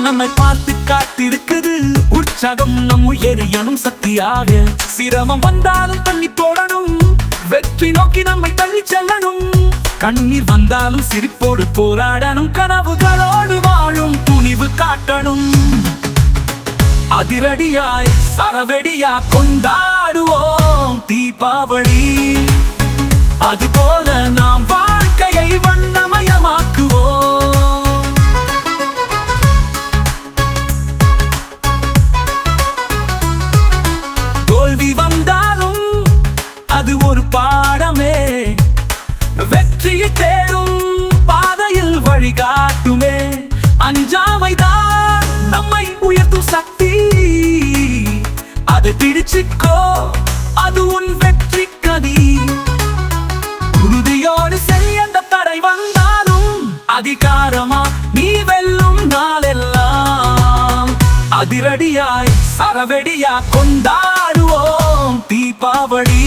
நம்மை பார்த்து காத்திருக்குது. உற்சாகம் நம் எரியணும் சக்தியாக. சிரமம் வந்தாலும் தள்ளி போடணும். வெற்றி நோக்கி நம்மை தள்ளி செல்லணும். கண்ணீர் வந்தாலும் சிரிப்போடு போராடணும். கனவுகளோடு வாழும் துணிவு காட்டணும். அதிரடியாய் சரவெடியா கொண்டாடுவோம். தீபாவளி அதுபோல நாம் வழிகாட்டுமே அஞ்சாமைதான் நம்மை உயர்த்தும் சக்தி. அதை பிடிச்சுக்கோ அது உன் வெற்றி கதி உறுதியோடு செய் அந்த தடை வந்தாலும் அதிகாரமா நீ வெல்லும் நாளெல்லாம். அதிரடியாய் சரவெடியா கொண்டாடுவோம் தீபாவளி.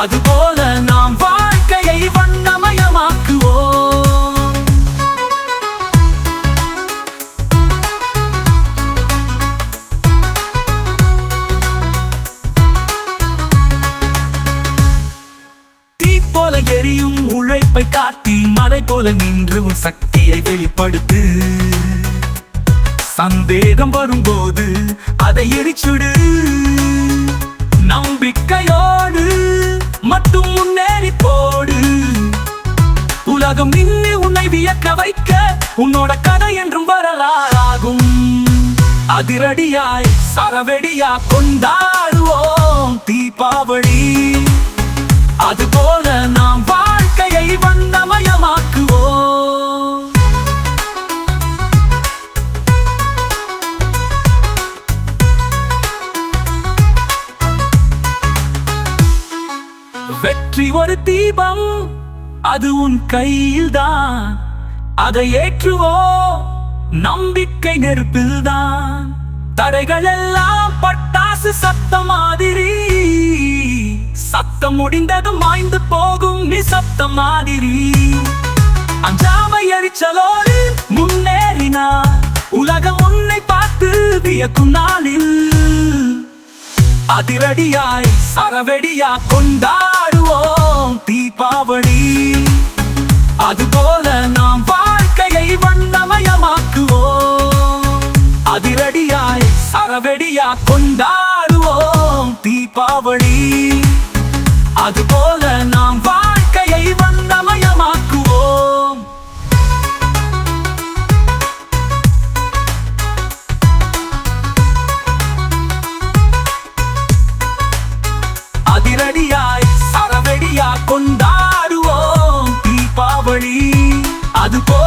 அதுபோல நாம் உழைப்பை காட்டி மலை போல நின்று உன் சக்தியை வெளிப்படுத்து. சந்தேகம் வரும்போது அதை எரிச்சுடு. நம்பிக்கையோடு மட்டும் முன்னேறி போடு. உலகம் நின்று உன்னை வியக்க வைக்க உன்னோட கதை என்றும் வரலாறாகும். அதிரடியாய் சரவெடியா கொண்டாடுவோம் தீபாவளி. அதுபோல நான் வாழ்க்கையை வண்ணமயமாக்குவோம் வெற்றி ஒரு தீபம் அது உன் கையில்தான். அதை ஏற்றுவோ நம்பிக்கை நெருப்பில்தான். தடைகள் எல்லாம் பட்டாசு சத்தம் மாதிரி. சத்தம் முடிந்ததும் மாய்ந்து போகும் நிசப்தம் மாதிரி. அஞ்சாமை எரிச்சலோடு முன்னேறினா உலகம் உன்னை பார்த்து வியக்கும் நாளில். அதிரடியாய் சரவெடியா கொண்டாடுவோம் தீபாவளி. அதுபோல நாம் வாழ்க்கையை வண்ணமயமாக்குவோம். அதிரடியாய் சரவெடியா கொண்டாடுவோம் தீபாவளி. அதுபோல நாம் வாழ்க்கையை வந்தமயமாக்குவோம். அதிரடியாய் சரவெடியா கொண்டாடுவோம். தீபாவளி அதுபோல்